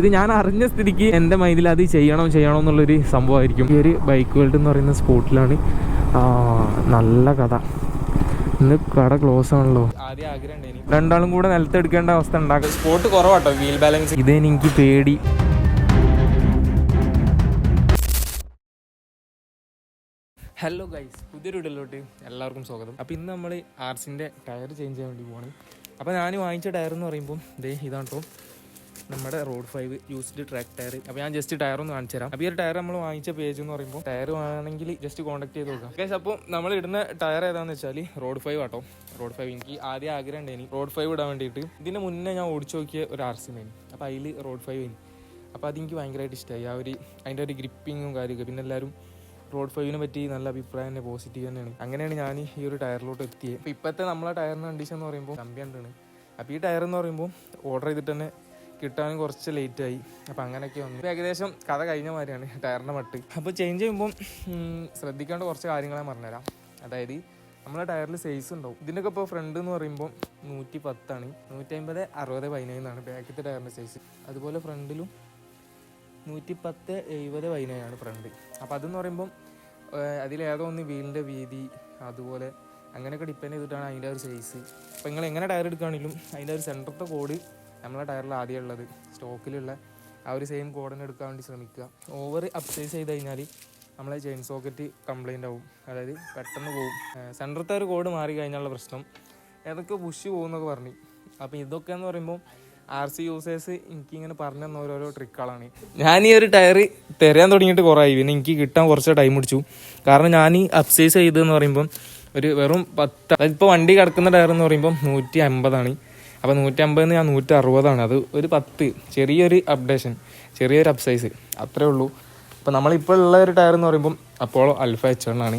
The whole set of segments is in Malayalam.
ഇത് ഞാൻ അറിഞ്ഞ സ്ഥിതിക്ക് എന്റെ മൈൻഡിൽ അത് ചെയ്യണം ചെയ്യണം എന്നുള്ളൊരു സംഭവമായിരിക്കും. ഈ ഒരു ബൈക്ക് വേൾഡ് എന്ന് പറയുന്ന സ്പോട്ടിലാണ് നല്ല കഥ. ഇന്ന് കട ക്ലോസ് ആണല്ലോ. രണ്ടാളും കൂടെ നിലത്തെടുക്കേണ്ട അവസ്ഥ ഉണ്ടാക്കും സ്പോട്ട് കുറവാട്ടോ വീൽ ബാലൻസ് ഇതെനിക്ക് പേടി. ഹലോ ഗൈസ് പുതിയൊരു ഇടലോട്ട് എല്ലാവർക്കും സ്വാഗതം. അപ്പോൾ ഇന്ന് നമ്മൾ ആർസിന്റെ ടയർ ചേഞ്ച് ചെയ്യാൻ വേണ്ടി പോവാണ്. അപ്പോൾ ഞാൻ വാങ്ങിച്ച ടയർ എന്ന് പറയുമ്പോൾ ദേ ഇതാണ് കേട്ടോ നമ്മുടെ road five used track tyre. അപ്പോൾ ഞാൻ ജസ്റ്റ് ടയർ ഒന്ന് കാണിച്ചു തരാം. അപ്പോൾ ഈ ടയർ നമ്മൾ വാങ്ങിച്ച പേജ് എന്ന് പറയുമ്പോൾ ടയർ വേണമെങ്കിൽ ജസ്റ്റ് കോൺടാക്ട് ചെയ്ത് നോക്കാം. ഗൈസ് അപ്പോൾ നമ്മൾ ഇടുന്ന ടയർ ഏതാണെന്ന് വെച്ചാൽ റോഡ് ഫൈവ് ആട്ടോ. റോഡ് ഫൈവ് എനിക്ക് ആദ്യം ആഗ്രഹം ഉണ്ടായിരുന്നു റോഡ് ഫൈവ് ഇടാൻ വേണ്ടിയിട്ട് ഇതിന് മുന്നേ ഞാൻ ഓടിച്ചു നോക്കിയ ഒരു ആർ സി മേനി അപ്പോൾ അതിൽ റോഡ് ഫൈവ് ഇനി അപ്പോൾ അതെനിക്ക് ഭയങ്കരമായിട്ട് ഇഷ്ടമായി ആ ഒരു അതിന്റെ ഒരു ഗ്രിപ്പിങ്ങും കാര്യമൊക്കെ പിന്നെ എല്ലാവരും റോഡ് ഫൈവിനെ പറ്റി നല്ല അഭിപ്രായം തന്നെ പോസിറ്റീവ് തന്നെയാണ്. അങ്ങനെയാണ് ഞാൻ ഈ ഒരു ടയറിലോട്ട് എത്തിയത് അപ്പോൾ ഇപ്പോഴത്തെ നമ്മളെ ടയറിന്റെ കണ്ടീഷൻ എന്ന് പറയുമ്പോൾ കമ്പിയാണ് അപ്പോൾ ഈ ടയർ എന്ന് പറയുമ്പോൾ ഓർഡർ ചെയ്തിട്ട് തന്നെ കിട്ടാനും കുറച്ച് ലേറ്റ് ആയി. അപ്പോൾ അങ്ങനെയൊക്കെ വന്നു. ഏകദേശം കഥ കഴിഞ്ഞ മാതിരിയാണ് ടയറിന്റെ മട്ട്. അപ്പോൾ ചേഞ്ച് ചെയ്യുമ്പോൾ ഉം, ശ്രദ്ധിക്കേണ്ട കുറച്ച് കാര്യങ്ങളെ പറഞ്ഞുതരാം. അതായത് നമ്മളെ ടയറിൽ സൈസ് ഉണ്ടാവും. ഇതിന്റെയൊക്കെ ഇപ്പോൾ ഫ്രണ്ട് എന്ന് പറയുമ്പോൾ നൂറ്റി പത്താണ് നൂറ്റി അമ്പത് അറുപത് പതിനേഴാണ് ബാക്കിലത്തെ ടയറിന്റെ സൈസ് അതുപോലെ ഫ്രണ്ടിലും നൂറ്റി പത്ത് എഴുപത് പതിനേഴാണ് ഫ്രണ്ട് അപ്പോൾ അതെന്ന് പറയുമ്പം അതിലേതോ ഒന്ന് വീലിന്റെ വീതി അതുപോലെ അങ്ങനെയൊക്കെ ഡിപ്പെൻഡ് ചെയ്തിട്ടാണ് അതിന്റെ ഒരു സൈസ് അപ്പോൾ നിങ്ങൾ എങ്ങനെ ടയർ എടുക്കുകയാണെങ്കിലും അതിന്റെ ഒരു സെന്ററത്തെ കോഡ് നമ്മളെ ടയറിൽ ആദ്യം ഉള്ളത്. സ്റ്റോക്കിലുള്ള ആ ഒരു സെയിം കോഡിന് എടുക്കാൻ വേണ്ടി ശ്രമിക്കുക. ഓവർ അപ്സൈസ് ചെയ്ത് കഴിഞ്ഞാൽ നമ്മളെ ചെയിൻ സോക്കറ്റ് കംപ്ലൈന്റ് ആവും. അതായത് പെട്ടെന്ന് പോവും. സെന്ററത്തെ ഒരു കോഡ് മാറി കഴിഞ്ഞാലുള്ള പ്രശ്നം. ഏതൊക്കെ ബുഷ് പോകുന്നൊക്കെ പറഞ്ഞു. അപ്പോൾ ഇതൊക്കെ എന്ന് പറയുമ്പോൾ ആർ സി യൂസേഴ്സ് എനിക്കിങ്ങനെ പറഞ്ഞു തന്ന ഓരോരോ ട്രിക്കുകളാണ് ഞാൻ ഈ ഒരു ടയർ തരാൻ തുടങ്ങിയിട്ട് കുറേ ആയി. പിന്നെ എനിക്ക് കിട്ടാൻ കുറച്ച് ടൈം പിടിച്ചു. കാരണം ഞാൻ ഈ അപ്സൈസ് ചെയ്തതെന്ന് പറയുമ്പം ഒരു വെറും പത്ത് ഇപ്പോൾ വണ്ടി കിടക്കുന്ന ടയർ എന്ന് പറയുമ്പം നൂറ്റി അമ്പതാണ്. അപ്പോൾ നൂറ്റി അമ്പതിന് ഞാൻ നൂറ്റി അറുപതാണ് അത് ഒരു പത്ത്. ചെറിയൊരു അപ്ഡേഷൻ ചെറിയൊരു അപ്സൈസ് അത്രേ ഉള്ളൂ. അപ്പോൾ നമ്മളിപ്പോൾ ഉള്ള ഒരു ടയർ എന്ന് പറയുമ്പം അപ്പോൾ അൽഫ എച്ച് ആണ്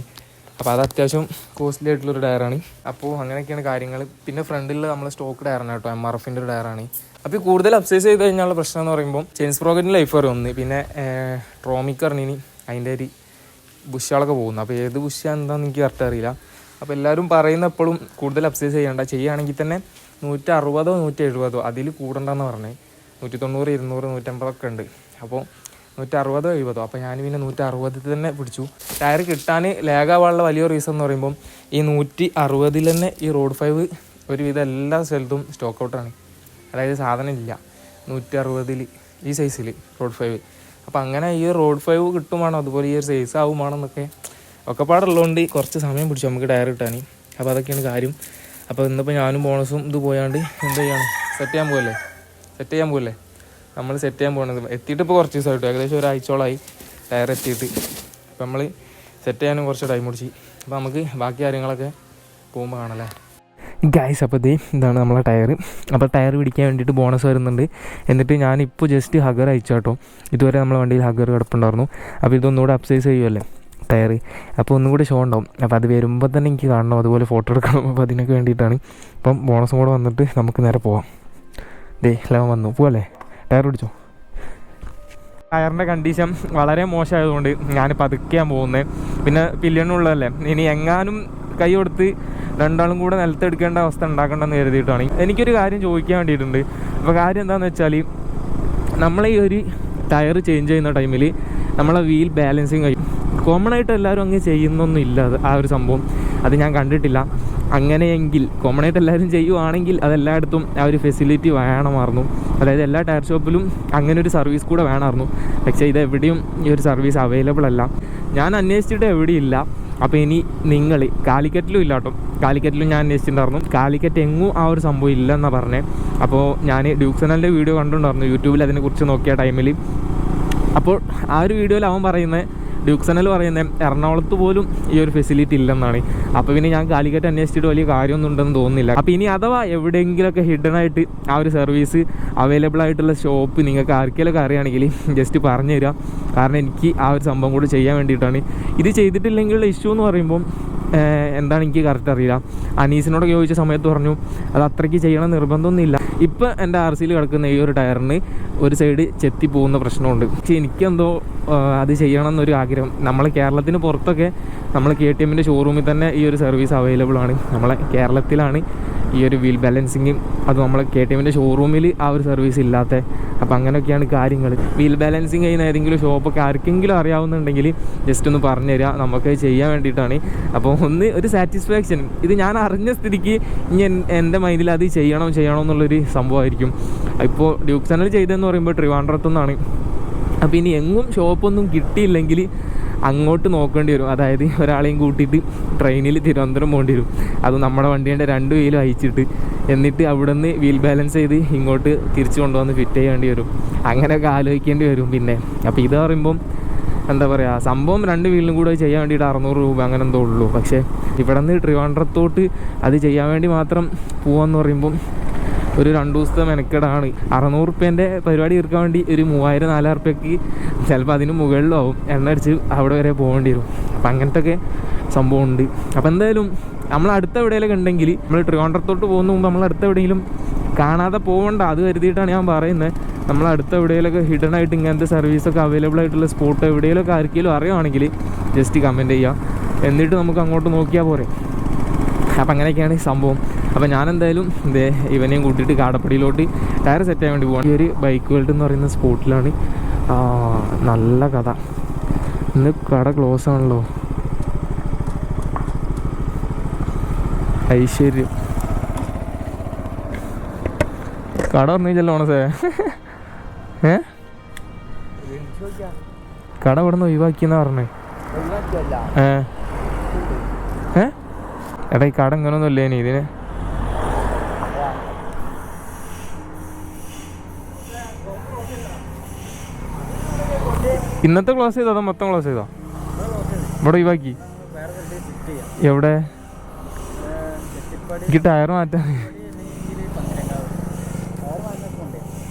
അപ്പോൾ അത് അത്യാവശ്യം കോസ്റ്റ്ലി ആയിട്ടുള്ളൊരു ടയറാണ് അപ്പോൾ അങ്ങനെയൊക്കെയാണ് കാര്യങ്ങൾ പിന്നെ ഫ്രണ്ടിൽ നമ്മൾ സ്റ്റോക്ക് ടയറാണ് കേട്ടോ. എം ആർ എഫിന്റെ ഒരു ടയറാണ് അപ്പോൾ കൂടുതൽ അപ്സൈസ് ചെയ്ത് കഴിഞ്ഞാലുള്ള പ്രശ്നം എന്ന് പറയുമ്പോൾ ചെയിൻസ് പ്രോക്കറ്റിന് ലൈഫ് വരെ ഒന്ന് പിന്നെ ട്രോമിക്ക് പറഞ്ഞിന്. അതിന്റെ ഒരു ബുഷുകളൊക്കെ പോകുന്നു. അപ്പോൾ ഏത് ബുഷ എന്താണെന്ന് എനിക്ക് കറക്റ്റ് അറിയില്ല. അപ്പോൾ എല്ലാവരും പറയുന്ന എപ്പോഴും കൂടുതൽ അപ്സൈസ് ചെയ്യേണ്ട. ചെയ്യുകയാണെങ്കിൽ തന്നെ നൂറ്റി അറുപതോ നൂറ്റി എഴുപതോ അതിൽ കൂടണ്ടെന്ന് പറഞ്ഞ്. നൂറ്റി തൊണ്ണൂറ് ഇരുന്നൂറ് നൂറ്റമ്പതൊക്കെ ഉണ്ട്. അപ്പോൾ നൂറ്റി അറുപതോ എഴുപതോ. അപ്പോൾ ഞാൻ പിന്നെ നൂറ്റി അറുപതിൽ തന്നെ പിടിച്ചു. ടയർ കിട്ടാൻ ലാഗാവാനുള്ള വലിയ റീസൺ എന്ന് പറയുമ്പം ഈ നൂറ്റി അറുപതിൽ തന്നെ ഈ റോഡ് ഫൈവ് ഒരുവിധം എല്ലാ സ്ഥലത്തും സ്റ്റോക്ക് ഔട്ടാണ് അതായത് സാധനം ഇല്ല. നൂറ്റി അറുപതിൽ ഈ സൈസിൽ റോഡ് ഫൈവ് അപ്പോൾ അങ്ങനെ ഈ റോഡ് ഫൈവ് കിട്ടുമാണോ? അതുപോലെ ഈ ഒരു സൈസ് ആവുമാണോ എന്നൊക്കെ ഒക്കെപ്പാടുള്ളതുകൊണ്ട് കുറച്ച് സമയം പിടിച്ചു നമുക്ക് ടയർ കിട്ടാൻ അപ്പോൾ അതൊക്കെയാണ് കാര്യം. അപ്പോൾ ഇന്നിപ്പോൾ ഞാനും ബോണസും ഇത് പോയാണ്ട് എന്ത് ചെയ്യണം? സെറ്റ് ചെയ്യാൻ പോകല്ലേ സെറ്റ് ചെയ്യാൻ പോകല്ലേ നമ്മൾ സെറ്റ് ചെയ്യാൻ പോകണത് എത്തിയിട്ട് ഇപ്പോൾ കുറച്ച് ദിവസമായിട്ട് ഏകദേശം ഒരാഴ്ചയോളമായി ടയർ എത്തിയിട്ട്. അപ്പോൾ നമ്മൾ സെറ്റ് ചെയ്യാനും കുറച്ച് ടൈം പിടിച്ച്. അപ്പോൾ നമുക്ക് ബാക്കി കാര്യങ്ങളൊക്കെ പോകുമ്പോൾ കാണല്ലേ? ഗൈസ് അപ്പോൾ ഇതേ ഇതാണ് നമ്മളെ ടയർ അപ്പോൾ ടയർ പിടിക്കാൻ വേണ്ടിയിട്ട് ബോണസ് വരുന്നുണ്ട്. എന്നിട്ട് ഞാനിപ്പോൾ ജസ്റ്റ് ഹഗർ അയച്ചു കേട്ടോ ഇതുവരെ നമ്മളെ വണ്ടിയിൽ ഹഗർ കിടപ്പുണ്ടായിരുന്നു. അപ്പോൾ ഇതൊന്നുകൂടെ അപ്സൈസ് ചെയ്യുമല്ലേ ടയർ അപ്പോൾ ഒന്നും കൂടി ഷോ ഉണ്ടാവും. അപ്പോൾ അത് വരുമ്പോൾ തന്നെ എനിക്ക് കാണണം. അതുപോലെ ഫോട്ടോ എടുക്കണം. അപ്പോൾ അതിനൊക്കെ വേണ്ടിയിട്ടാണ്. അപ്പം ബോണസും കൂടെ വന്നിട്ട് നമുക്ക് നേരെ പോവാം. ദേ എല്ലാം വന്നു. പോവല്ലേ? ടയർ പിടിച്ചോ ടയറിന്റെ കണ്ടീഷൻ വളരെ മോശമായതുകൊണ്ട് ഞാൻ പതുക്കെയാണ് പോകുന്നത് പിന്നെ പില്ലണുള്ളതല്ലേ ഇനി എങ്ങാനും കൈ കൊടുത്ത് രണ്ടാളും കൂടെ നിലത്തെടുക്കേണ്ട അവസ്ഥ ഉണ്ടാക്കണ്ടെന്ന് കരുതിയിട്ടാണ്. എനിക്കൊരു കാര്യം ചോദിക്കാൻ വേണ്ടിയിട്ടുണ്ട്. അപ്പോൾ കാര്യം എന്താണെന്ന് വെച്ചാൽ നമ്മളെ ഈ ഒരു ടയർ ചേഞ്ച് ചെയ്യുന്ന ടൈമിൽ നമ്മളെ വീൽ ബാലൻസിങ് കഴിയും. കോമൺ ആയിട്ട് എല്ലാവരും അങ്ങ് ചെയ്യുന്നൊന്നും ഇല്ല. അത് ആ ഒരു സംഭവം. അത് ഞാൻ കണ്ടിട്ടില്ല. അങ്ങനെയെങ്കിൽ കോമൺ ആയിട്ട് എല്ലാവരും ചെയ്യുവാണെങ്കിൽ അതെല്ലായിടത്തും ആ ഒരു ഫെസിലിറ്റി വേണമായിരുന്നു. അതായത് എല്ലാ ടയർ ഷോപ്പിലും അങ്ങനെ ഒരു സർവീസ് കൂടെ വേണമായിരുന്നു. പക്ഷേ ഇത് എവിടെയും ഈ ഒരു സർവീസ് അവൈലബിൾ അല്ല. ഞാൻ അന്വേഷിച്ചിട്ട് എവിടെയില്ല. അപ്പോൾ ഇനി നിങ്ങൾ കാലിക്കറ്റിലും ഇല്ല കേട്ടോ. കാലിക്കറ്റിലും ഞാൻ അന്വേഷിച്ചിട്ടുണ്ടായിരുന്നു. കാലിക്കറ്റ് എങ്ങും ആ ഒരു സംഭവം ഇല്ലെന്നാണ് പറഞ്ഞത് അപ്പോൾ ഞാൻ ഡ്യൂക്സനലിന്റെ വീഡിയോ കണ്ടിട്ടുണ്ടായിരുന്നു. യൂട്യൂബിൽ അതിനെക്കുറിച്ച് നോക്കിയ ടൈമിൽ അപ്പോൾ ആ ഒരു വീഡിയോയിൽ അവൻ പറയുന്നത് ഡ്യൂക്സനൽ പറയുന്നത് എറണാകുളത്ത് പോലും ഈ ഒരു ഫെസിലിറ്റി ഇല്ലെന്നാണ്. അപ്പോൾ പിന്നെ ഞാൻ കാലിക്കറ്റ് അന്വേഷിച്ചിട്ട് വലിയ കാര്യമൊന്നും ഉണ്ടെന്ന് തോന്നുന്നില്ല. അപ്പോൾ ഇനി അഥവാ എവിടെയെങ്കിലുമൊക്കെ ഹിഡൻ ആയിട്ട് ആ ഒരു സർവീസ് അവൈലബിൾ ആയിട്ടുള്ള ഷോപ്പ് നിങ്ങൾക്ക് ആർക്കെങ്കിലൊക്കെ അറിയുകയാണെങ്കിൽ ജസ്റ്റ് പറഞ്ഞു തരിക കാരണം എനിക്ക് ആ ഒരു സംഭവം കൂടി ചെയ്യാൻ വേണ്ടിയിട്ടാണ്. ഇത് ചെയ്തിട്ടില്ലെങ്കിലുള്ള ഇഷ്യൂ എന്ന് പറയുമ്പോൾ ഏഹ്, എന്താണ് എനിക്ക് കറക്റ്റ് അറിയില്ല. അനീസിനോട് ചോദിച്ച സമയത്ത് പറഞ്ഞു അത് അത്രയ്ക്ക് ചെയ്യണം നിർബന്ധമൊന്നുമില്ല. ഇപ്പം എന്റെ ആർ സിയിൽ കിടക്കുന്ന ഈ ഒരു ടയറിന് ഒരു സൈഡ് ചെത്തി പോകുന്ന പ്രശ്നമുണ്ട്. പക്ഷേ എനിക്കെന്തോ അത് ചെയ്യണം എന്നൊരു ആഗ്രഹം. നമ്മളെ കേരളത്തിന് പുറത്തൊക്കെ നമ്മൾ കെ ടി എമ്മിന്റെ ഷോറൂമിൽ തന്നെ ഈ ഒരു സർവീസ് അവൈലബിൾ ആണ്. നമ്മളെ കേരളത്തിലാണ് ഈ ഒരു വീൽ ബാലൻസിങ്ങും അത് നമ്മളെ കെ ടി എമ്മിന്റെ ഷോറൂമിൽ ആ ഒരു സർവീസ് ഇല്ലാത്ത. അപ്പോൾ അങ്ങനെയൊക്കെയാണ് കാര്യങ്ങൾ. വീൽ ബാലൻസിങ് ചെയ്യുന്ന ഏതെങ്കിലും ഷോപ്പൊക്കെ ആർക്കെങ്കിലും അറിയാവുന്നുണ്ടെങ്കിൽ ജസ്റ്റ് ഒന്ന് പറഞ്ഞു തരിക നമുക്ക് ചെയ്യാൻ വേണ്ടിയിട്ടാണ്. അപ്പോൾ ഒന്ന് ഒരു സാറ്റിസ്ഫാക്ഷൻ ഇത് ഞാൻ അറിഞ്ഞ സ്ഥിതിക്ക് ഇനി എൻ- എന്റെ മൈൻഡിൽ അത് ചെയ്യണം ചെയ്യണം എന്നുള്ളൊരു സംഭവമായിരിക്കും. ഇപ്പോൾ ഡ്യൂക്ക് ചാനൽ ചെയ്തതെന്ന് പറയുമ്പോൾ ട്രിവാൻഡ്രത്തു നിന്നാണ് അപ്പോൾ ഇനി എങ്ങും ഷോപ്പൊന്നും കിട്ടിയില്ലെങ്കിൽ അങ്ങോട്ട് നോക്കേണ്ടി വരും. അതായത് ഒരാളെയും കൂട്ടിയിട്ട് ട്രെയിനിൽ തിരുവനന്തപുരം പോകേണ്ടി വരും. അത് നമ്മുടെ വണ്ടീന്റെ രണ്ട് വീലും അയച്ചിട്ട് എന്നിട്ട് അവിടെ നിന്ന് വീൽ ബാലൻസ് ചെയ്ത് ഇങ്ങോട്ട് തിരിച്ചു കൊണ്ടുവന്ന് ഫിറ്റ് ചെയ്യേണ്ടി വരും. അങ്ങനെയൊക്കെ ആലോചിക്കേണ്ടി വരും പിന്നെ. അപ്പോൾ ഇത് പറയുമ്പം എന്താ പറയുക സംഭവം രണ്ട് വീലിനും കൂടെ ചെയ്യാൻ വേണ്ടിയിട്ട് അറുന്നൂറ് രൂപ അങ്ങനെ എന്തോ ഉള്ളൂ. പക്ഷേ ഇവിടെ നിന്ന് ട്രിവാൻഡ്രത്തോട്ട് അത് ചെയ്യാൻ വേണ്ടി മാത്രം പോവാന്ന് പറയുമ്പം ഒരു രണ്ട് ദിവസത്തെ മെനക്കെടാണ്. അറുന്നൂറ് റുപ്യേന്റെ പരിപാടി തീർക്കാൻ വേണ്ടി ഒരു മൂവായിരം നാലായിരം റുപ്യക്ക് ചിലപ്പോൾ അതിന് മുകളിലാവും. എണ്ണ അടിച്ച് അവിടെ വരെ പോകേണ്ടി വരും. അപ്പം സംഭവം ഉണ്ട് അപ്പോൾ എന്തായാലും നമ്മൾ അടുത്ത എവിടെയെങ്കിലും ഉണ്ടെങ്കിൽ നമ്മൾ ട്രിവാൻഡ്രത്തോട്ട് പോകുന്ന മുമ്പ് നമ്മൾ അടുത്ത എവിടെയെങ്കിലും കാണാതെ പോകണ്ട അത് കരുതിയിട്ടാണ് ഞാൻ പറയുന്നത്. നമ്മൾ അടുത്ത എവിടെയെങ്കിലൊക്കെ ഹിഡൻ ആയിട്ട് ഇങ്ങനത്തെ സർവീസൊക്കെ അവൈലബിൾ ആയിട്ടുള്ള സ്പോട്ട് എവിടെയെങ്കിലൊക്കെ ആർക്കെങ്കിലും അറിയുവാണെങ്കിൽ ജസ്റ്റ് കമന്റ് ചെയ്യാം. എന്നിട്ട് നമുക്ക് അങ്ങോട്ട് നോക്കിയാൽ പോരെ. അപ്പം അങ്ങനെയൊക്കെയാണ് സംഭവം. അപ്പം ഞാൻ എന്തായാലും ഇതേ ഇവനെയും കൂട്ടിയിട്ട് കാടപ്പടിയിലോട്ട് ടയർ സെറ്റ് ചെയ്യാൻ വേണ്ടി പോകണം ഈ ഒരു ബൈക്ക് വേൾഡ് എന്ന് പറയുന്ന സ്പോട്ടിലാണ് നല്ല കഥ. ഇന്ന് കട ക്ലോസ് ആണല്ലോ. ഐശ്വര്യം. കട പറഞ്ഞില്ലല്ലോ ഓണസേ ഏ? കട ഇവിടെ നിന്ന് ഒഴിവാക്കിയെന്നാ പറഞ്ഞേ. ഏ? ഏ? എടാ ഈ കട ഇങ്ങനൊന്നും ഇല്ലേ ഇനി ഇതിന്? ഇന്നത്തെ ക്ലോസ് ചെയ്തോ അതോ മൊത്തം ക്ലോസ് ചെയ്തോ? ഇവിടെ ഒഴിവാക്കി. എവിടെ? എനിക്ക് ടയർ മാറ്റാൻ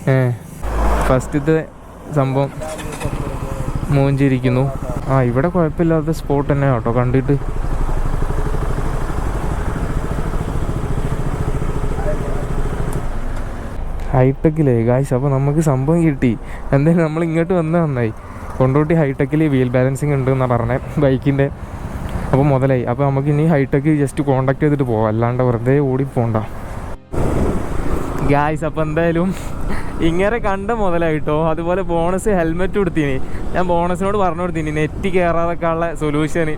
ഏ ഫസ്റ്റത്തെ സംഭവം മൂഞ്ചിരിക്കുന്നു. ആ ഇവിടെ കുഴപ്പമില്ലാത്ത സ്പോട്ട് തന്നെ കേട്ടോ കണ്ടിട്ട്. ഹൈടെക്കിലേ ഗായ്സ് അപ്പോൾ നമുക്ക് സംഭവം കിട്ടി. എന്തായാലും നമ്മൾ ഇങ്ങോട്ട് വന്നത് നന്നായി. കൊണ്ടോട്ടി ഹൈടെക്കിൽ വീൽ ബാലൻസിങ് ഉണ്ട് എന്നാണ് പറഞ്ഞത് ബൈക്കിന്റെ അപ്പോൾ മുതലായി. അപ്പോൾ നമുക്ക് ഇനി ഹൈടെക്ക് ജസ്റ്റ് കോണ്ടാക്ട് ചെയ്തിട്ട് പോവാം. അല്ലാണ്ട് വെറുതെ ഓടി പോകണ്ട ഗായ്സ് അപ്പോൾ എന്തായാലും ഇങ്ങനെ കണ്ട മുതലായിട്ടോ. അതുപോലെ ബോണസ് ഹെൽമെറ്റ് കൊടുത്തിനി ഞാൻ ബോണസിനോട് പറഞ്ഞു കൊടുത്തീനി നെറ്റ് കയറാതൊക്കെ ഉള്ള സൊല്യൂഷന്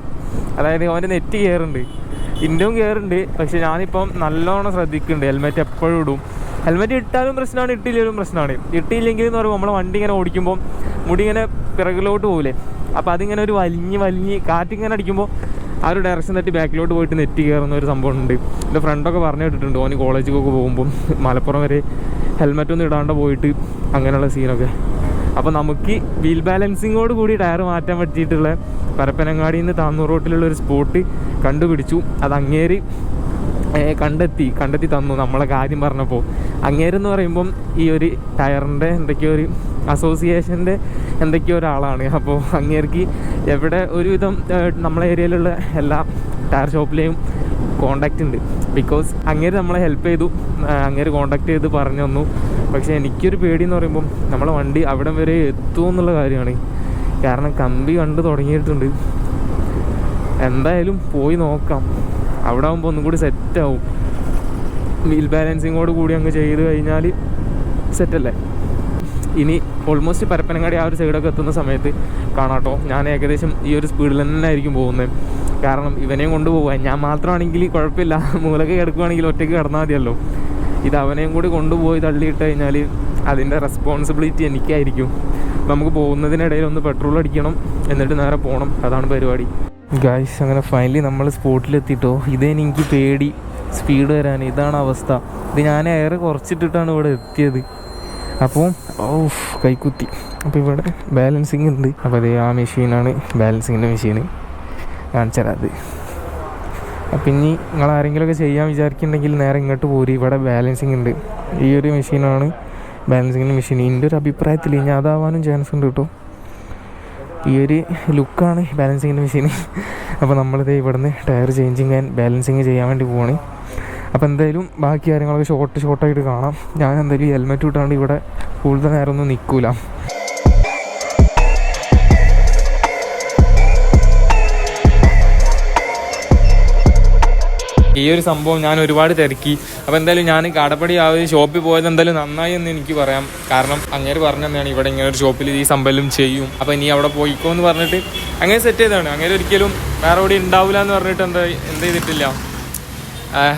അതായത് അവന്റെ നെറ്റ് കയറുന്നുണ്ട് ഇന്റെയും കയറുന്നുണ്ട് പക്ഷെ ഞാനിപ്പം നല്ലോണം ശ്രദ്ധിക്കുന്നുണ്ട്. ഹെൽമെറ്റ് എപ്പോഴും ഇടും. ഹെൽമെറ്റ് ഇട്ടാലും പ്രശ്നമാണ് ഇട്ടില്ലെങ്കിലും പ്രശ്നമാണ്. ഇട്ടില്ലെങ്കിൽ എന്ന് പറയുമ്പോൾ നമ്മൾ വണ്ടി ഇങ്ങനെ ഓടിക്കുമ്പോൾ മുടി ഇങ്ങനെ പിറകിലോട്ട് പോകില്ലേ അപ്പോൾ അതിങ്ങനെ ഒരു വലിഞ്ഞ് വലിഞ്ഞ് കാറ്റിങ്ങനെ അടിക്കുമ്പോൾ ആ ഒരു ഡയറക്ഷൻ തട്ടി ബാക്കിലോട്ട് പോയിട്ട് നെറ്റ് കയറുന്ന ഒരു സംഭവം ഉണ്ട് എന്റെ ഫ്രണ്ടൊക്കെ പറഞ്ഞു കേട്ടിട്ടുണ്ട് ഓന് കോളേജിലൊക്കെ പോകുമ്പം മലപ്പുറം വരെ ഹെൽമെറ്റ് ഒന്നും ഇടാണ്ട് പോയിട്ട് അങ്ങനെയുള്ള സീനൊക്കെ അപ്പോൾ നമുക്ക് വീൽ ബാലൻസിങ്ങോട് കൂടി ടയർ മാറ്റാൻ പറ്റിയിട്ടുള്ള പരപ്പനങ്ങാടിയിൽ നിന്ന് താന്നൂർ റോട്ടിലുള്ള ഒരു സ്പോട്ട് കണ്ടുപിടിച്ചു. അത് അങ്ങേരി കണ്ടെത്തി കണ്ടെത്തി തന്നു. നമ്മളെ കാര്യം പറഞ്ഞപ്പോൾ അങ്ങേരെന്ന് പറയുമ്പം ഈ ഒരു ടയറിന്റെ എന്തൊക്കെയോ ഒരു അസോസിയേഷന്റെ എന്തൊക്കെയോ ഒരാളാണ്. അപ്പോൾ അങ്ങേർക്ക് എവിടെ ഒരുവിധം നമ്മളെ ഏരിയയിലുള്ള എല്ലാ ടയർ ഷോപ്പിലെയും കോണ്ടാക്റ്റ് ഉണ്ട്. ബിക്കോസ് അങ്ങേര് നമ്മളെ ഹെൽപ്പ് ചെയ്തു അങ്ങേര് കോണ്ടാക്ട് ചെയ്ത് പറഞ്ഞു തന്നു. പക്ഷേ എനിക്കൊരു പേടി എന്ന് നമ്മളെ വണ്ടി അവിടം വരെ എത്തുമോ എന്നുള്ള കാര്യമാണ്. കാരണം കമ്പി കണ്ട് തുടങ്ങിയിട്ടുണ്ട്. എന്തായാലും പോയി നോക്കാം. അവിടെ ആകുമ്പോൾ ഒന്നും കൂടി സെറ്റാവും വീൽ ബാലൻസിങ്ങോട് കൂടി അങ്ങ് ചെയ്ത് കഴിഞ്ഞാൽ സെറ്റല്ലേ ഇനി ഓൾമോസ്റ്റ് പരപ്പനങ്ങാടി ആ ഒരു സൈഡൊക്കെ എത്തുന്ന സമയത്ത് കാണാട്ടോ. ഞാൻ ഏകദേശം ഈ ഒരു സ്പീഡിൽ തന്നെ ആയിരിക്കും പോകുന്നത്. കാരണം ഇവനെയും കൊണ്ടുപോകാൻ ഞാൻ മാത്രമാണെങ്കിൽ കുഴപ്പമില്ല. മൂലക്ക് കിടക്കുവാണെങ്കിൽ ഒറ്റയ്ക്ക് കിടന്നാൽ മതിയല്ലോ. ഇത് അവനെയും കൂടി കൊണ്ടുപോയി തള്ളിയിട്ട് കഴിഞ്ഞാൽ അതിന്റെ റെസ്പോൺസിബിലിറ്റി എനിക്കായിരിക്കും. നമുക്ക് പോകുന്നതിനിടയിൽ ഒന്ന് പെട്രോൾ അടിക്കണം. എന്നിട്ട് നേരെ പോകണം. അതാണ് പരിപാടി. ഗായ്സ് അങ്ങനെ ഫൈനലി നമ്മൾ സ്പോട്ടിലെത്തിയിട്ടോ ഇതേ എനിക്ക് പേടി. സ്പീഡ് വരാൻ. ഇതാണ് അവസ്ഥ. ഇത് ഞാൻ എയർ കുറച്ചിട്ടിട്ടാണ് ഇവിടെ എത്തിയത്. അപ്പോൾ ഓ കൈക്കുത്തി. അപ്പോൾ ഇവിടെ ബാലൻസിങ് ഉണ്ട്. അപ്പോൾ അതേ ആ മെഷീനാണ് ബാലൻസിങ്ങിന്റെ മെഷീൻ കാണിച്ചു തരാം അത്. അപ്പം ഇനി നിങ്ങൾ ആരെങ്കിലുമൊക്കെ ചെയ്യാൻ വിചാരിക്കുന്നുണ്ടെങ്കിൽ നേരെ ഇങ്ങോട്ട് പോരി. ഇവിടെ ബാലൻസിങ് ഉണ്ട്. ഈ ഒരു മെഷീനാണ് ബാലൻസിങ്ങിന്റെ മെഷീൻ എന്റെ ഒരു അഭിപ്രായത്തിൽ ഇനി അതാവാനും ചാൻസ് ഉണ്ട് കേട്ടോ. ഈ ഒരു ലുക്കാണ് ബാലൻസിങ്ങിന്റെ മെഷീൻ അപ്പോൾ നമ്മളിത് ഇവിടുന്ന് ടയർ ചേഞ്ചിങ് ആൻഡ് ബാലൻസിങ് ചെയ്യാൻ വേണ്ടി പോവാണ്. അപ്പോൾ എന്തായാലും ബാക്കി കാര്യങ്ങളൊക്കെ ഷോർട്ട് ഷോർട്ടായിട്ട് കാണാം. ഞാൻ എന്തായാലും ഹെൽമെറ്റ് ഇട്ടാണ്ട് ഇവിടെ കൂടുതൽ നേരം ഒന്നും നിൽക്കൂല ഈ ഒരു സംഭവം ഞാൻ ഒരുപാട് തിരക്കി. അപ്പോൾ എന്തായാലും ഞാൻ കടപ്പടി ആ ഒരു ഷോപ്പിൽ പോയത് എന്തായാലും നന്നായി എന്ന് എനിക്ക് പറയാം. കാരണം അങ്ങേര് പറഞ്ഞു തന്നെയാണ് ഇവിടെ ഇങ്ങനെ ഒരു ഷോപ്പിൽ ഈ സംഭവം ചെയ്യും. അപ്പോൾ ഇനി അവിടെ പോയിക്കോ എന്ന് പറഞ്ഞിട്ട് അങ്ങനെ സെറ്റ് ചെയ്തതാണ്. അങ്ങനെ ഒരിക്കലും വേറെ എവിടെ ഉണ്ടാവില്ല എന്ന് പറഞ്ഞിട്ട് എന്താ എന്ത് ചെയ്തിട്ടില്ല.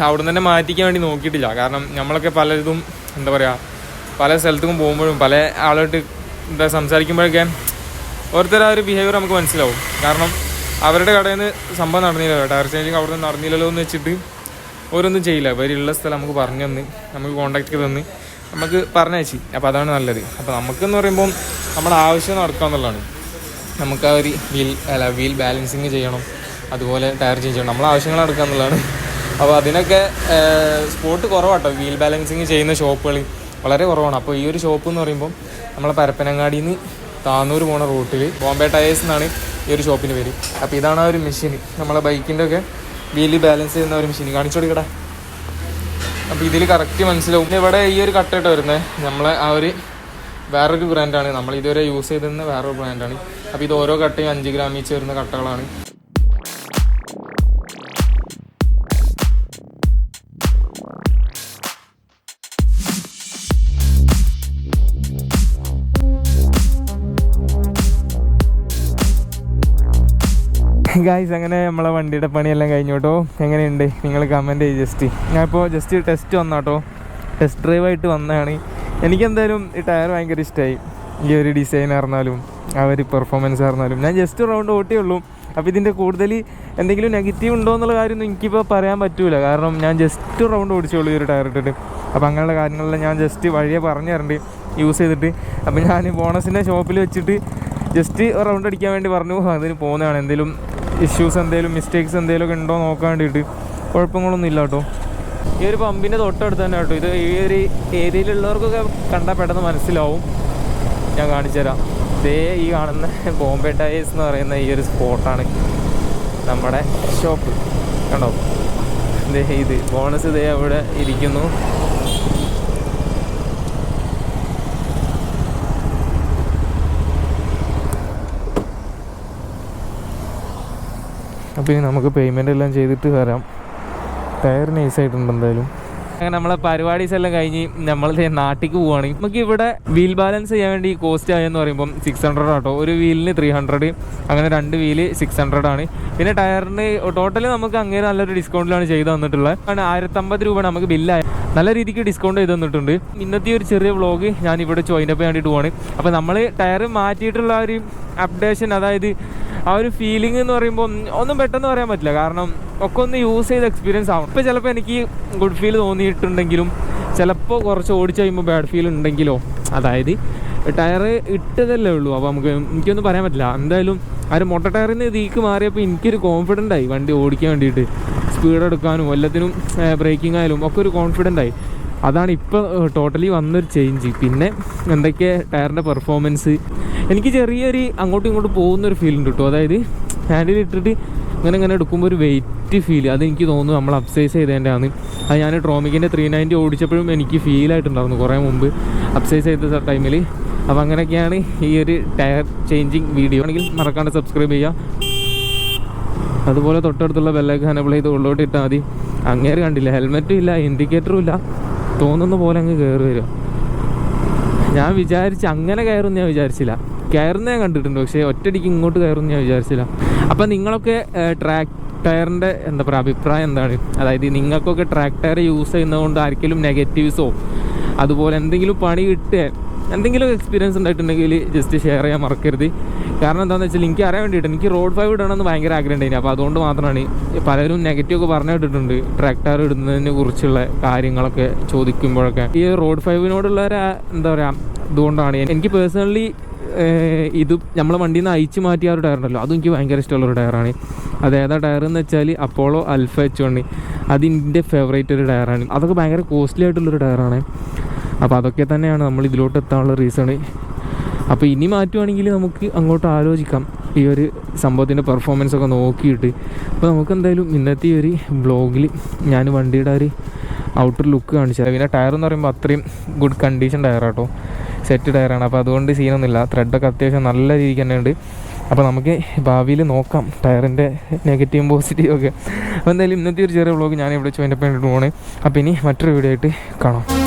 അവിടെ നിന്ന് തന്നെ മാറ്റിക്കാൻ വേണ്ടി നോക്കിയിട്ടില്ല. കാരണം നമ്മളൊക്കെ പലതും എന്താ പറയുക പല സ്ഥലത്തും പോകുമ്പോഴും പല ആളായിട്ട് എന്താ സംസാരിക്കുമ്പോഴൊക്കെ ഓരോരുത്തർ ആ ഒരു ബിഹേവിയർ നമുക്ക് മനസ്സിലാവും. കാരണം അവരുടെ കടയിൽ നിന്ന് സംഭവം നടന്നില്ലല്ലോ ടയർ ചേഞ്ചിങ് അവിടെ നിന്ന് നടന്നില്ലല്ലോ എന്ന് വെച്ചിട്ട് ഓരോന്നും ചെയ്യില്ല. ഇവരുള്ള സ്ഥലം നമുക്ക് പറഞ്ഞു തന്ന് നമുക്ക് കോണ്ടാക്ട് തന്ന് നമുക്ക് പറഞ്ഞയച്ചു. അപ്പോൾ അതാണ് നല്ലത്. അപ്പോൾ നമുക്കെന്ന് പറയുമ്പോൾ നമ്മുടെ ആവശ്യം നടക്കുക എന്നുള്ളതാണ്. നമുക്ക് ആ ഒരു വീൽ അല്ല വീൽ ബാലൻസിങ് ചെയ്യണം. അതുപോലെ ടയർ ചേഞ്ച് ചെയ്യണം. നമ്മളെ ആവശ്യങ്ങൾ നടക്കുക എന്നുള്ളതാണ്. അപ്പോൾ അതിനൊക്കെ സ്പോട്ട് കുറവാട്ടോ. വീൽ ബാലൻസിങ് ചെയ്യുന്ന ഷോപ്പുകൾ വളരെ കുറവാണ്. അപ്പോൾ ഈ ഒരു ഷോപ്പ് എന്ന് പറയുമ്പോൾ നമ്മളെ പരപ്പനങ്ങാടിയിൽ നിന്ന് താന്നൂർ പോണ റൂട്ടിൽ ബോംബെ ടയേഴ്സ് എന്നാണ് ഈ ഒരു ഷോപ്പിന് പേര്. അപ്പോൾ ഇതാണ് ആ ഒരു മെഷീൻ നമ്മളെ ബൈക്കിന്റെ ഒക്കെ വീൽ ബാലൻസ് ചെയ്യുന്ന ഒരു മെഷീൻ കാണിച്ചു കൊടുക്കടാ. അപ്പോൾ ഇതിൽ കറക്റ്റ് മനസ്സിലാവും. ഇവിടെ ഈ ഒരു കട്ടായിട്ട് വരുന്നത് നമ്മളെ ആ ഒരു വേറൊരു ബ്രാൻഡാണ് നമ്മൾ ഇതുവരെ യൂസ് ചെയ്തിരുന്ന വേറൊരു ബ്രാൻഡാണ് അപ്പോൾ ഇത് ഓരോ കട്ടയും അഞ്ച് ഗ്രാമിൽ വരുന്ന കട്ടകളാണ് ഗായ്സ് അങ്ങനെ നമ്മളെ വണ്ടിയുടെ പണിയെല്ലാം കഴിഞ്ഞു കേട്ടോ. എങ്ങനെയുണ്ട്? നിങ്ങൾ കമന്റ് ചെയ്ത് ജസ്റ്റ്. ഞാനിപ്പോൾ ജസ്റ്റ് ടെസ്റ്റ് വന്നാട്ടോ. ടെസ്റ്റ് ഡ്രൈവായിട്ട് വന്നതാണ്. എനിക്കെന്തായാലും ഈ ടയർ ഭയങ്കര ഇഷ്ടമായി ഈ ഒരു ഡിസൈൻ ആയിരുന്നാലും ആ ഒരു പെർഫോമൻസ് ആയിരുന്നാലും. ഞാൻ ജസ്റ്റ് റൗണ്ട് ഓട്ടിയുള്ളൂ അപ്പോൾ ഇതിന്റെ കൂടുതൽ എന്തെങ്കിലും നെഗറ്റീവ് ഉണ്ടോ എന്നുള്ള കാര്യമൊന്നും എനിക്കിപ്പോൾ പറയാൻ പറ്റില്ല കാരണം ഞാൻ ജസ്റ്റ് റൗണ്ട് ഓടിച്ചോളൂ ഈ ഒരു ടയർ ഇട്ടിട്ട്. അപ്പോൾ അങ്ങനെയുള്ള കാര്യങ്ങളെല്ലാം ഞാൻ ജസ്റ്റ് വഴിയെ പറഞ്ഞു തരണ്ട് യൂസ് ചെയ്തിട്ട്. അപ്പോൾ ഞാൻ ബോണസിന്റെ ഷോപ്പിൽ വെച്ചിട്ട് ജസ്റ്റ് റൗണ്ട് അടിക്കാൻ വേണ്ടി പറഞ്ഞു. അതിന് പോകുന്നതാണ്. എന്തെങ്കിലും ഇഷ്യൂസ് എന്തെങ്കിലും മിസ്റ്റേക്സ് എന്തെങ്കിലും ഉണ്ടോ നോക്കാൻ വേണ്ടിയിട്ട്? കുഴപ്പങ്ങളൊന്നും ഇല്ല കേട്ടോ. ഈ ഒരു പമ്പിന്റെ തൊട്ടടുത്ത് തന്നെ കേട്ടോ. ഇത് ഈ ഒരു ഏരിയയിലുള്ളവർക്കൊക്കെ കണ്ടാൽ പെട്ടെന്ന് മനസ്സിലാവും. ഞാൻ കാണിച്ചു തരാം. ഇതേ ഈ കാണുന്ന ബോംബെ ടയേഴ്സ് എന്ന് പറയുന്ന ഈ ഒരു സ്പോട്ടാണ് നമ്മുടെ ഷോപ്പ്. കണ്ടോ? ഇത് ബോണസ് ഇതേ അവിടെ ഇരിക്കുന്നു. അപ്പോൾ ഇനി നമുക്ക് പേയ്മെന്റ് എല്ലാം ചെയ്തിട്ട് വരാം. ടയർ നൈസ് ആയിട്ടുണ്ട് എന്തായാലും. അങ്ങനെ നമ്മളെ പരിപാടീസ് എല്ലാം കഴിഞ്ഞ് നമ്മൾ നാട്ടിലേക്ക് പോവുകയാണെങ്കിൽ നമുക്ക് ഇവിടെ വീൽ ബാലൻസ് ചെയ്യാൻ വേണ്ടി കോസ്റ്റ് ആയെന്ന് പറയുമ്പോൾ സിക്സ് ഹൺഡ്രഡ് ആട്ടോ. ഒരു വീലിന് ത്രീ ഹൺഡ്രഡ് അങ്ങനെ രണ്ട് വീൽ സിക്സ് ഹൺഡ്രഡ് ആണ്. പിന്നെ ടയറിന് ടോട്ടൽ നമുക്ക് അങ്ങനെ നല്ലൊരു ഡിസ്കൗണ്ടിലാണ് ചെയ്തു തന്നിട്ടുള്ളത്. ആണ് ആയിരത്തമ്പത് രൂപ നമുക്ക് ബില്ലായി നല്ല രീതിക്ക് ഡിസ്കൗണ്ട് ചെയ്ത് തന്നിട്ടുണ്ട്. ഇന്നത്തെ ഒരു ചെറിയ വ്ളോഗ് ഞാൻ ഇവിടെ ചോയിന്റെ വേണ്ടിയിട്ട് പോവാണ്. അപ്പോൾ നമ്മൾ ടയർ മാറ്റിയിട്ടുള്ള ഒരു അപ്ഡേഷൻ അതായത് ആ ഒരു ഫീലിംഗ് എന്ന് പറയുമ്പോൾ ഒന്നും പെട്ടെന്ന് പറയാൻ പറ്റില്ല. കാരണം ഒക്കെ ഒന്ന് യൂസ് ചെയ്ത് എക്സ്പീരിയൻസ് ആവണം. ഇപ്പോൾ ചിലപ്പോൾ എനിക്ക് ഗുഡ് ഫീൽ തോന്നിയിട്ടുണ്ടെങ്കിലും ചിലപ്പോൾ കുറച്ച് ഓടിച്ച് കഴിയുമ്പോൾ ബാഡ് ഫീൽ ഉണ്ടെങ്കിലോ അതായത് ടയർ ഇട്ടതല്ലേ ഉള്ളൂ. അപ്പോൾ നമുക്ക് എനിക്കൊന്നും പറയാൻ പറ്റില്ല. എന്തായാലും ആ ഒരു മൊട്ട ടയറിൽ നിന്ന് ഇതിക്ക് മാറിയപ്പോൾ എനിക്കൊരു കോൺഫിഡന്റ് ആയി. വണ്ടി ഓടിക്കാൻ വേണ്ടിയിട്ട് സ്പീഡ് എടുക്കാനും എല്ലാത്തിനും ബ്രേക്കിംഗ് ആയാലും ഒക്കെ ഒരു കോൺഫിഡന്റ് ആയി. അതാണ് ഇപ്പോൾ ടോട്ടലി വന്നൊരു ചേഞ്ച് പിന്നെ എന്തൊക്കെ ടയറിന്റെ പെർഫോമൻസ് എനിക്ക് ചെറിയൊരു അങ്ങോട്ടും ഇങ്ങോട്ടും പോകുന്നൊരു ഫീൽ ഉണ്ട് കേട്ടോ അതായത് ഹാൻഡിൽ ഇട്ടിട്ട് ഇങ്ങനെ ഇങ്ങനെ എടുക്കുമ്പോൾ ഒരു വെയിറ്റ് ഫീൽ അത് എനിക്ക് തോന്നുന്നു നമ്മൾ അപ്സൈസ് ചെയ്തതിന്റെയാണ് അത് ഞാൻ ട്രോമിക്കിന്റെ ത്രീ നയന്റി ഓടിച്ചപ്പോഴും എനിക്ക് ഫീൽ ആയിട്ടുണ്ടായിരുന്നു കുറേ മുമ്പ് അപ്സൈസ് ചെയ്ത ടൈമിൽ അപ്പോൾ അങ്ങനെയൊക്കെയാണ് ഈ ഒരു ടയർ ചേഞ്ചിങ് വീഡിയോ ആണെങ്കിൽ മറക്കാണ്ട് സബ്സ്ക്രൈബ് ചെയ്യുക അതുപോലെ തൊട്ടടുത്തുള്ള ബെല്ലൈക്ക് ഹനബിൾ ചെയ്ത് ഉള്ളോട്ട് ഇട്ടാൽ മതി. അങ്ങേര് കണ്ടില്ല ഹെൽമെറ്റും ഇല്ല ഇൻഡിക്കേറ്ററും ഇല്ല. തോന്നുന്ന പോലെ അങ്ങ് കയറി വരിക ഞാൻ വിചാരിച്ച് അങ്ങനെ കയറും ഞാൻ വിചാരിച്ചില്ല. കയറുന്ന ഞാൻ കണ്ടിട്ടുണ്ട് പക്ഷേ ഒറ്റയടിക്ക് ഇങ്ങോട്ട് കയറും ഞാൻ വിചാരിച്ചില്ല. അപ്പം നിങ്ങളൊക്കെ ട്രാക്ക് ടയറിന്റെ എന്താ പറയുക അഭിപ്രായം എന്താണ്? അതായത് നിങ്ങൾക്കൊക്കെ ട്രാക്ക് ടയർ യൂസ് ചെയ്യുന്നതുകൊണ്ട് ആർക്കെങ്കിലും നെഗറ്റീവ്സോ അതുപോലെ എന്തെങ്കിലും പണി കിട്ടുക എന്തെങ്കിലും എക്സ്പീരിയൻസ് ഉണ്ടായിട്ടുണ്ടെങ്കിൽ ജസ്റ്റ് ഷെയർ ചെയ്യാൻ മറക്കരുത്. കാരണം എന്താണെന്ന് വെച്ചാൽ എനിക്ക് അറിയാൻ വേണ്ടിയിട്ട് എനിക്ക് റോഡ് ഫൈവ് ഇടണമെന്ന് ഭയങ്കര ആഗ്രഹം ഉണ്ടായിരുന്നു അപ്പോൾ അതുകൊണ്ട് മാത്രമാണ് പലരും നെഗറ്റീവ് ഒക്കെ പറഞ്ഞു കേട്ടിട്ടുണ്ട് ട്രാക്ടർ ഇടുന്നതിനെ കുറിച്ചുള്ള കാര്യങ്ങളൊക്കെ ചോദിക്കുമ്പോഴൊക്കെ. ഈ റോഡ് ഫൈവിനോടുള്ള എന്താ പറയുക അതുകൊണ്ടാണ് എനിക്ക് പേഴ്സണലി ഇത് നമ്മളെ വണ്ടിയിൽ നിന്ന് അയച്ചു മാറ്റിയ ഒരു ടയറുണ്ടല്ലോ അതും എനിക്ക് ഭയങ്കര ഇഷ്ടമുള്ള ഒരു ടയറാണ്. അത് ഏതാ ടയർ എന്ന് വെച്ചാൽ അപ്പോളോ അൽഫ എച്ച് വണ്ണി അത് എന്റെ ഫേവറേറ്റ് ഒരു ടയറാണ്. അതൊക്കെ ഭയങ്കര കോസ്റ്റ്ലി ആയിട്ടുള്ളൊരു ടയറാണ്. അപ്പോൾ അതൊക്കെ തന്നെയാണ് നമ്മൾ ഇതിലോട്ട് എത്താനുള്ള റീസൺ അപ്പോൾ ഇനി മാറ്റുവാണെങ്കിൽ നമുക്ക് അങ്ങോട്ട് ആലോചിക്കാം. ഈ ഒരു സംഭവത്തിന്റെ പെർഫോമൻസ് ഒക്കെ നോക്കിയിട്ട്. അപ്പോൾ നമുക്ക് എന്തായാലും ഇന്നത്തെ ഈ ഒരു ബ്ലോഗിൽ ഞാൻ വണ്ടിയുടെ ഒരു ഔട്ടർ ലുക്ക് കാണിച്ചു പിന്നെ ടയർ എന്ന് പറയുമ്പോൾ അത്രയും ഗുഡ് കണ്ടീഷൻ ടയറാട്ടോ. സെറ്റ് ടയറാണ് അപ്പോൾ അതുകൊണ്ട് സീനൊന്നുമില്ല ത്രെഡൊക്കെ അത്യാവശ്യം നല്ല രീതിക്ക് തന്നെ ഉണ്ട്. അപ്പോൾ നമുക്ക് ഭാവിയിൽ നോക്കാം. ടയറിന്റെ നെഗറ്റീവും പോസിറ്റീവും ഒക്കെ. അപ്പോൾ എന്തായാലും ഇന്നത്തെ ഒരു ചെറിയ വ്ളോഗ് ഞാൻ ഇവിടെ വെച്ച് എന്റെ പോകണേ അപ്പോൾ ഇനി മറ്റൊരു വീഡിയോ ആയിട്ട് കാണാം.